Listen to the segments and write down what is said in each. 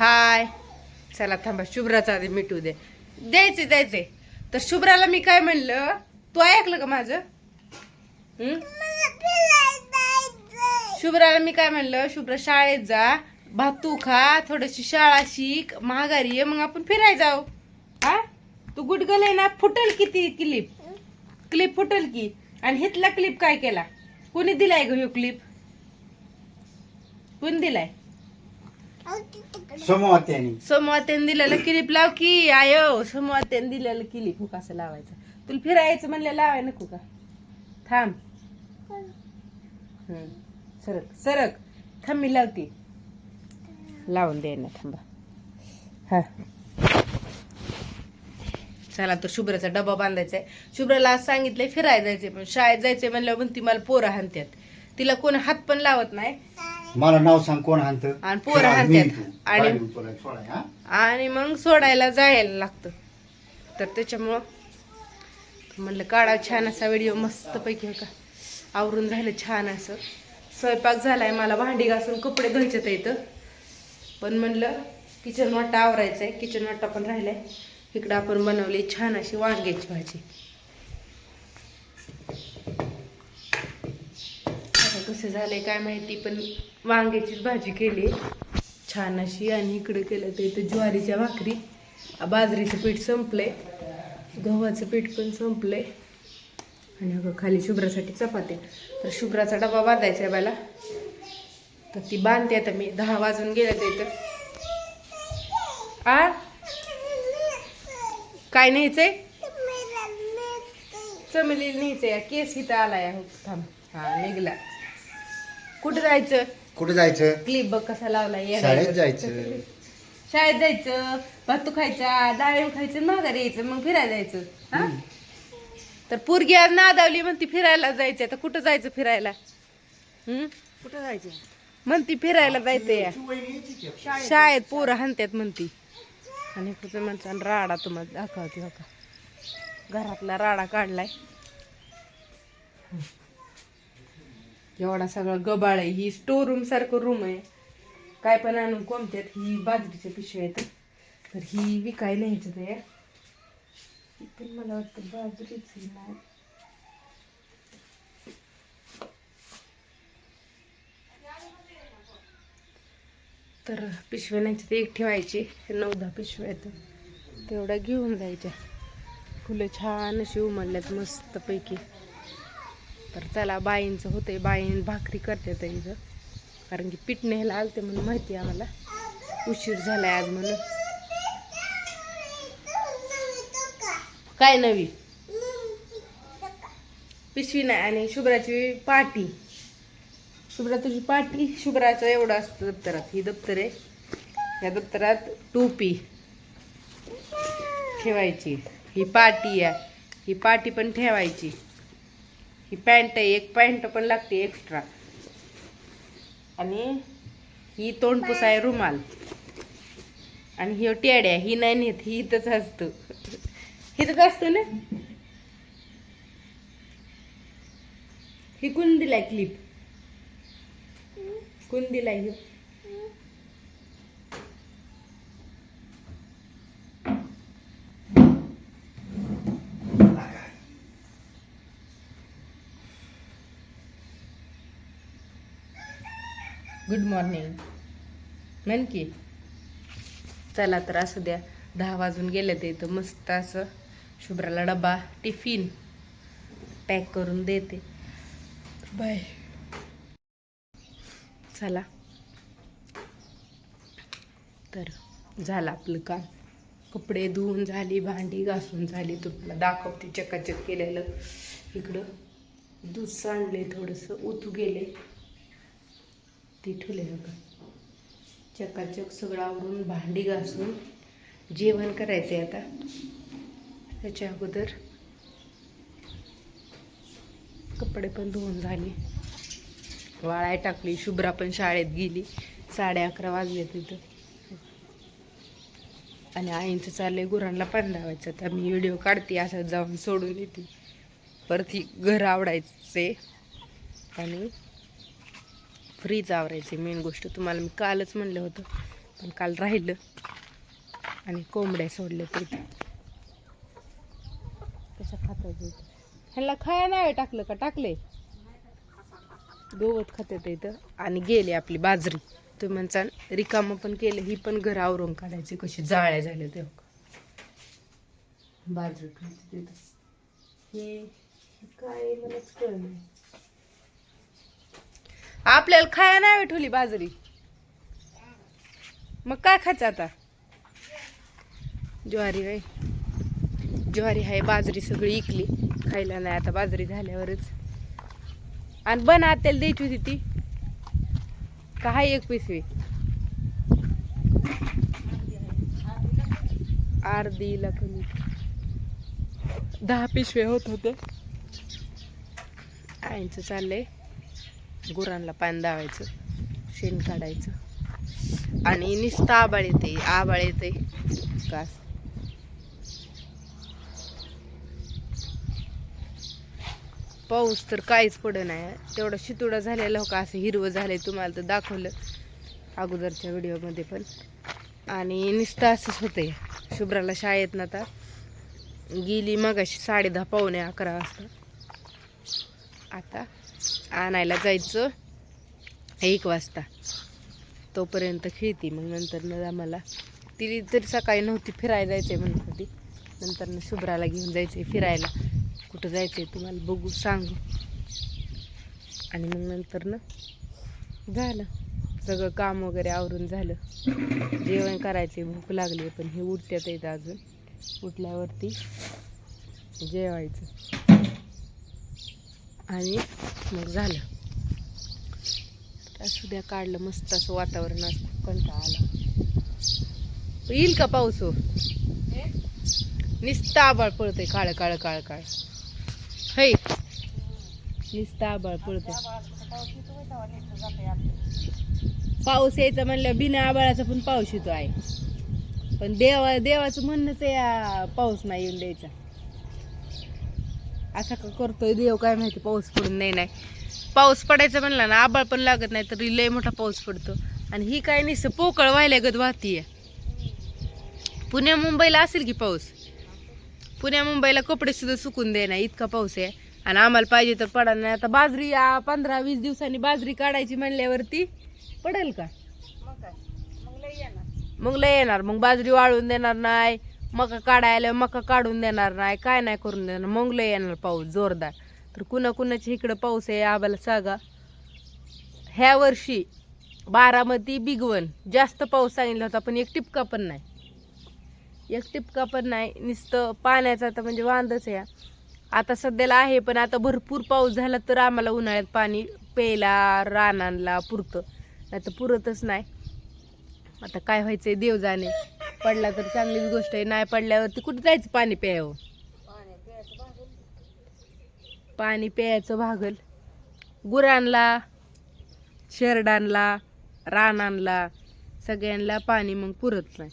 हाय. चला थांबा शुभ्राचा आधी मिटू दे. द्यायचे द्यायचे. तर शुभ्राला मी काय म्हणलं तू ऐकलं का माझं? शुभ्राला मी काय म्हणलं शुभ्रा शाळेत जा भातू खा थोडीशी शाळा शिक महागारी ये मग आपण फिराय जाऊ. हा? तू गुडगल आहे ना फुटल किती क्लिप? क्लिप फुटल की? आणि हितला क्लिप काय केला? कोणी दिलाय ग ह्यो क्लिप? कोणी दिलाय? समोहत्यानी सोमवार दिलेलं क्लिप लाव की आयो सोमवार दिलेलं क्लिप हो कसं लावायचं. तुला फिरायचं म्हणलं लावाय नको का? थांब. हम्म. सरक सरक. थांब मी लावते. लावून दे ना थांबा. हा. चला तर शुभ्राचा डबा बांधायचा आहे शुभ्राला आज सांगितलंय फिरायला जायचंय पण शाळेत जायचंय म्हणल्यावर ती मला पोरं हाणत्यात. तिला कोण हात पण लावत नाही. मला नाव सांग कोण हाणत? आणि पोरं हाणत्यात. आणि- आणि मग सोडायला जायला लागतं. तर त्याच्यामुळं म्हणलं काढा छान असा व्हिडिओ मस्तपैकी हो का? आवरून झालं छान असं. स्वयंपाक झालाय मला भांडी घासून कपडे धुवायचे तर इथं. पण म्हणलं किचन वाटा आवरायचं आहे किचन वाटा पण राहिलाय. इकडं आपण बनवली छान अशी वांग्याची भाजी. कसं झालं आहे काय माहिती पण वांग्याचीच भाजी केली. छान अशी आणि इकडे केलं तर इथं ज्वारीच्या भाकरी. बाजरीचं पीठ संपलंय. गव्हाचं पीठ पण संपलंय. आणि अगं खाली शुभ्रासाठी चपाती तर शुभ्राचा डबा बांधायचा आहे मला तर ती बांधते आता मी. दहा वाजून गेल्या तर इथं. आ? काय न्यायचंय? चमेली न्यायचंय. केस इथं आलाय. हो थांब हा निघला. कुठं जायचं? कुठे जायचं? क्लिप बघ कसा लावलाय येडा शाळेत. जायचं. शाळेत जायचं भातू खायचा डाळिंब खायचं माघारी यायचं मग फिरायला जायचं. हा? तर पोरगी आज नादावली म्हणती फिरायला जायचं तर कुठं जायचं फिरायला? हम्म? कुठं जायचं म्हणती फिरायला जायचं या शाळेत. पोरं हाणत्यात म्हणती. आणि कुठं म्हणता राडा तुम्हाला दाखवते हो का घरातला राडा काढलाय. एवढा सगळा गबाळ आहे. ही स्टोर रूम सारखं रूम आहे. काय पण आणून कोणत्यात ही बाजरीच्या पिशव्या आहेत. तर ही विकाय न्यायचं ते पण मला वाटतं बाजरीच नाही तर पिशव्या न्यायची ते एक ठेवायची. नऊ दहा पिशव्या आहेत. तेवढ्या घेऊन जायच्या. फुलं छान अशी उमलल्यात मस्तपैकी. तर चला बाईंचं होतंय बाईन भाकरी करते इथं कारण की पीठ न्यायला आलते म्हणून माहिती आहे आम्हाला. उशीर झालाय आज म्हणून. काय नवी? पिशवी नाही आणि शुभ्राची पाटी. शुभ्रा तुझी पाटी? शुभ्राचं एवढं असतं दप्तरात. ही दप्तर आहे. या दप्तरात टोपी ठेवायची. ही पाटी आहे. ही पाटी पण ठेवायची. ही पॅन्ट आहे एक पॅन्ट पण लागते एक्स्ट्रा आणि ही तोंडपूस आहे रुमाल. आणि ही टेड्या ही नाही नेत ही इथंच असतं. इथंच असतं ना? ही कोण दिलाय क्लिप कोण दिलाय गुड मॉर्निंग म्हण की. चला तर असू द्या. दहा वाजून गेले ते तर मस्त असं शुभ्राला डबा टिफिन पॅक करून देते. बाय. चला. तर झालं आपलं काम. कपडे धुवून झाली भांडी घासून झाली. तुम्हाला दाखवते चकाचक केलेलं. इकडं दूध सांडले थोडंसं ओतू गेले. ती ठेवले बघा. चकाचक सगळं आवरून भांडी घासून जेवण करायचं आहे आता. त्याच्या अगोदर कपडे पण धुवून झाले. वाळाय टाकली शुभ्रा पण शाळेत गेली. साडे अकरा वाजले तिथं आणि आईंचं चाललंय गुरांना पण लावायचं तर मी व्हिडिओ काढते असं जाऊन सोडून येते. परत ही घर आवडायचे आणि फ्रीज आवरायचे मेन गोष्ट. तुम्हाला मी कालच म्हणलं होतं पण काल राहिलं आणि कोंबड्या सोडल्या ते कशा खातात ह्याला खाया नाही टाकलं का? टाकले. गवत खातात इथं. आणि गेली आपली बाजरी. तुम्ही म्हणता रिकामं पण केलं ही पण घर आवरून काढायची. कशी जाळ्या झाल्या ते बाजरी खाते तिथं हे काय मलाच कळ नाही. आपल्याला खाया नाही ठेवली बाजरी. मग काय खायचं आता? ज्वारी आहे ज्वारी आहे बाजरी सगळी इकली. खायला नाही आता बाजरी झाल्यावरच. आणि बन आत्याला द्यायची होती ती. का हाय एक पिशवी? अर्धीला कमी दहा पिशवे होत होते आईंचं चाललंय. गुरांना पान दावायचं शेण काढायचं. आणि नुसतं आबाळ येते आबाळ येते. का पाऊस तर काहीच पड नाही. तेवढं शितुडा झालेला हो का असं हिरवं झालंय तुम्हाला तर दाखवलं अगोदरच्या व्हिडिओमध्ये पण. आणि नुसतं असंच होतंय. शुभ्राला शाळेत ना आता गेली मगाशी साडे दहा पावणे अकरा वाजता. आता आणायला जायचं. एक वाजता. तोपर्यंत खेळती. मग नंतर आम्हाला ती तरी सकाळी नव्हती फिरायला जायचंय म्हणत होती. नंतर शुभ्राला घेऊन जायचंय फिरायला. कुठं जायचंय तुम्हाला बघू सांगू. आणि मग नंतर ना झालं. सगळं काम वगैरे आवरून झालं. जेवण करायचे भूक लागली पण हे उठत्यात येतं अजून. उठल्यावरती जेवायचं. आणि मग झालं. असू द्या काढलं मस्त असं वातावरण असं कंटाळा आला. येईल का पाऊस हो? नुसतं आबाळ पळतंय काळ काळ काळ काळ. है. नुसतं आबाळ पळतंय पाऊस यायचा म्हणलं बिना आबाळाचा पण पाऊस येतो आहे. पण देवा देवाचं म्हणणंच आहे आ, पाऊस नाही येऊन द्यायचा. असा का करतोय? देव काय माहिती पाऊस पडून नाही नाही. पाऊस पडायचा म्हणला ना आबाळ पण लागत नाही तरी लय मोठा पाऊस पडतो. आणि ही काय नाही पोकळ व्हायल्यागत वाहतीये. पुण्या मुंबईला असेल की पाऊस? पुण्या मुंबईला कपडे सुद्धा सुकून दे ना इतका पाऊस आहे. आणि आम्हाला पाहिजे तर पडा नाही. आता बाजरी पंधरा वीस दिवसांनी बाजरी काढायची म्हणल्यावरती पडेल का? मग लय येणार. मग बाजरी वाळून देणार नाही. मका काढायला मका काढून देणार नाही काय नाही करून देणार. मंगल येणार पाऊस जोरदार. तर कुणा कुणाच्या इकडं पाऊस आहे आम्हाला सांगा. ह्या वर्षी बारामती बिगवन जास्त पाऊस सांगितला होता पण एक टिपका पण नाही. एक टिपका पण नाही नुसतं पाण्याचा आता म्हणजे वांदच आहे. आता सध्याला आहे पण आता भरपूर पाऊस झाला तर आम्हाला उन्हाळ्यात पाणी प्यायला रानांना पुरतं. नाही तर पुरतच नाही. आता काय व्हायचंय देव जाणे. पडला तर चांगलीच गोष्ट आहे. नाही पडल्यावरती कुठं जायचं पाणी प्यायवं पाणी प्यायचं भागल. गुरांना शेरडांना रानांना सगळ्यांना पाणी मग पुरत नाही.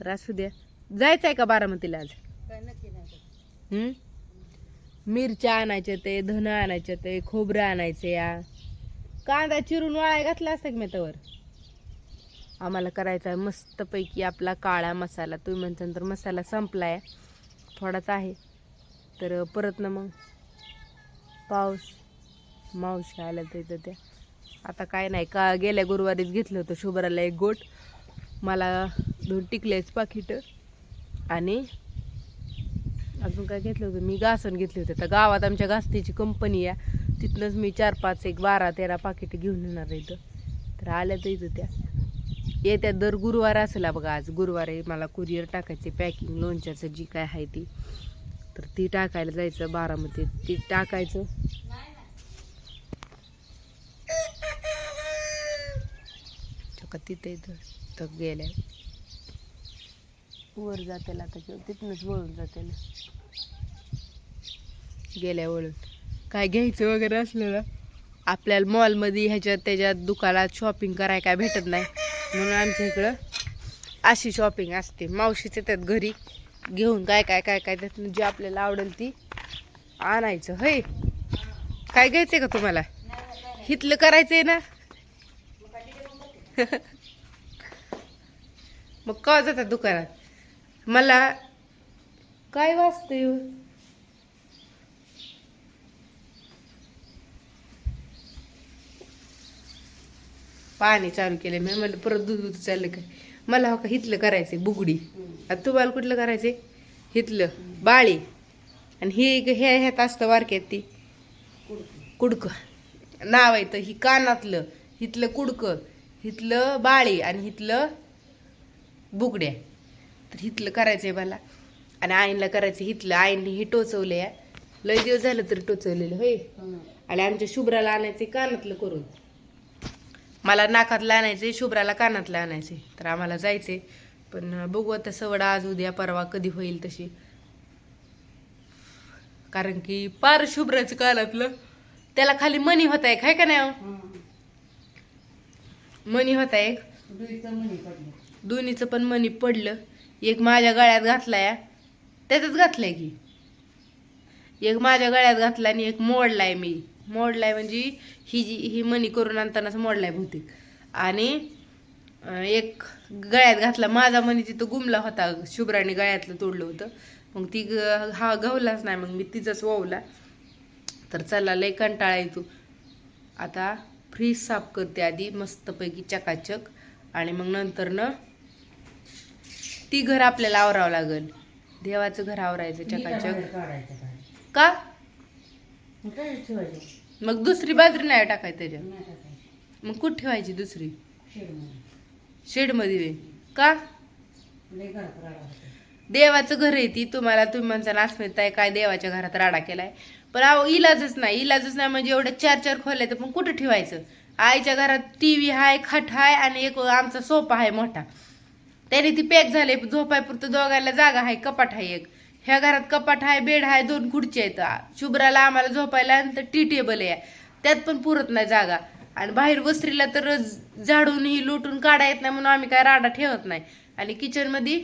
तर असू द्या. जायचं आहे का बारामतीला आज? हम्म? मिरच्या आणायच्या ते धन आणायचे ते खोबरं आणायचे या. कांदा चिरून वाळाय घातला असता की मी त्यावर आम्हाला करायचा आहे मस्तपैकी आपला काळा मसाला तुम्ही म्हणता तर मसाला संपलाय. थोडाच आहे. तर परत ना मग. पाऊस. मावशी आल्या तर त्या. आता काय नाही का गेल्या गुरुवारीच घेतलं होतं शुभराला एक गोट. मला दोन टिकल्याच पाकिटं. आणि अजून काय घेतलं होतं? मी घासन घेतले होते. तर गावात आमच्या घासतीची कंपनी आहे. तिथनंच मी चार पाच एक बारा तेरा पाकिट घेऊन येणार आहे इथं. तर आल्या तर इथं त्या. येत्या दर गुरुवार असेल बघा आज. गुरुवार आहे मला कुरिअर टाकायचे पॅकिंग लोणच्याचं जी काय आहे ती. तर ती टाकायला जायचं बारामध्ये ती टाकायचं. का तिथे तर गेल्या. वर जातेला आता किंवा तिथनंच वळून जाते गेल्या वळून. काय घ्यायचं वगैरे असलं ना. आपल्याला मॉलमध्ये ह्याच्यात त्याच्यात दुकानात शॉपिंग कराय काय भेटत नाही. म्हणून आमच्या इकडं अशी शॉपिंग असते. मावशीच येतात घरी घेऊन काय काय काय काय त्यातून जी आपल्याला आवडेल ती आणायचं. होय? काय घ्यायचं आहे का तुम्हाला? हितलं आहे ना? मग का जातात दुकानात? मला काय वाचतंय पाणी चालू केलं मी म्हणलं परत दूध दूध चाललं काय? मला हो का हितलं करायचंय बुगडी. आता तुम्हाला कुठलं करायचंय? हितलं बाळी. आणि ही हे ह्यात असतं वारक्यात ती. कुडकं. नाव आहे तर ही कानातलं हितलं कुडकं हितलं बाळी आणि हितलं बुगड्या. तर हितलं करायचंय मला. आणि आईला करायचं हितलं आईने हे टोचवलंय. लय दिवस झालं तर टोचवलेलं होय. आणि आमच्या शुभ्राला आणायचे कानातलं करून. मला नाकातलं आणायचे शुभ्राला कानातलं आणायचे तर आम्हाला जायचे पण बघू आता सवड आज उद्या परवा कधी होईल तशी. कारण की पार शुभ्राचं कानातलं. त्याला खाली मनी होता एक हाय का नाही हो? मनी होता एक. दोन्हीचं पण मनी पडलं. एक माझ्या गळ्यात घातलाय. त्याच्यात घातलाय की. एक माझ्या गळ्यात घातला आणि एक मोडलाय मी. मोडलाय म्हणजे ही जी ही मनी करून आणतानाच मोडलाय बहुतेक. आणि एक गळ्यात घातला. माझा मनी तिथं गुमला होता. शुभ्राने गळ्यातलं तोडलं होतं. मग ती ग- हा गवलाच नाही. मग मी तिचाच वावला तर चला लय कंटाळा येतो. आता फ्रीज साफ करते आधी. मस्तपैकी चकाचक. आणि मग नंतर न ती घर आपल्याला आवरावं लागल. देवाचं घर आवरायचं चकाचक. का? मग दुसरी बाजरी नाही टाकायची त्याच्यात. मग कुठं ठेवायची दुसरी? शेडमध्ये वे का? देवाचं घर आहे ती. तुम्हाला तुम्ही म्हणता नाचमेत आहे काय देवाच्या घरात राडा केलाय? पण अहो इलाजच नाही. इलाजच नाही म्हणजे एवढं चार चार खोल्या तर मग कुठं ठेवायचं? आईच्या घरात टीव्ही हाय खाट हाय आणि एक आमचा सोफा आहे मोठा. त्याने ती पॅक झाले. झोपाय पुरतं दोघांना जागा आहे कपाट आहे एक. ह्या घरात कपाट आहे बेड आहे दोन खुर्ची आहेत. शुभ्राला आम्हाला झोपायला तर टी टेबल आहे. त्यात पण पुरत नाही जागा. आणि बाहेर वस्त्रीला तर झाडूनही लुटून काढा येत नाही म्हणून आम्ही काय राडा ठेवत नाही. आणि किचनमध्ये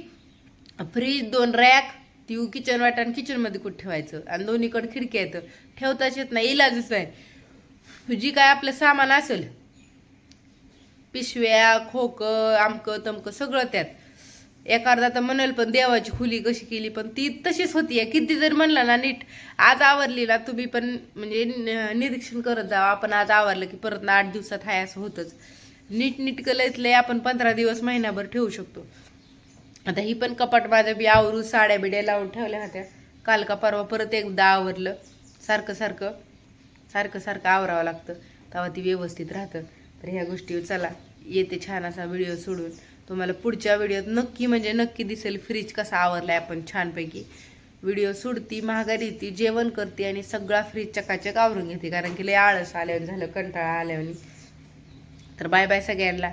फ्रीज दोन रॅक ती किचन वाटा आणि किचनमध्ये कुठं ठेवायचं? आणि दोन्हीकडे खिडक्या आहेत. ठेवताच येत नाही इलाजच आहे जी काय आपलं सामान असेल पिशव्या खोकं आमकं तमकं सगळं त्यात. एखादा तर म्हणाल पण देवाची खुली कशी केली? पण ती तशीच होती. आहे किती जर म्हणलं ना नीट आज आवरली ना तुम्ही पण म्हणजे न- निरीक्षण करत जावा. आपण आज आवरलं की परत ना आठ दिवसात हाय असं होतंच. नीट नीट लय आपण पंधरा दिवस महिनाभर ठेवू शकतो. आता ही पण कपाट माझ्या बी आवरून साड्या बिड्या लावून ठेवल्या होत्या. काल का परवा परत एकदा आवरलं. सारखं सारखं सारखं सारखं आवरावं लागतं. तेव्हा ती व्यवस्थित राहतं. तर ह्या गोष्टी चला. येते छान असा व्हिडिओ सोडून. तुम्हाला पुढच्या व्हिडिओत नक्की म्हणजे नक्की दिसेल फ्रीज कसा आवरलाय आपण छानपैकी. व्हिडिओ सोडती महागारी ती जेवण करते आणि सगळा फ्रीज चकाचक आवरून घेते. कारण की लय आळस आल्यावर झालं कंटाळा आल्यावर तर बाय बाय सगळ्यांना.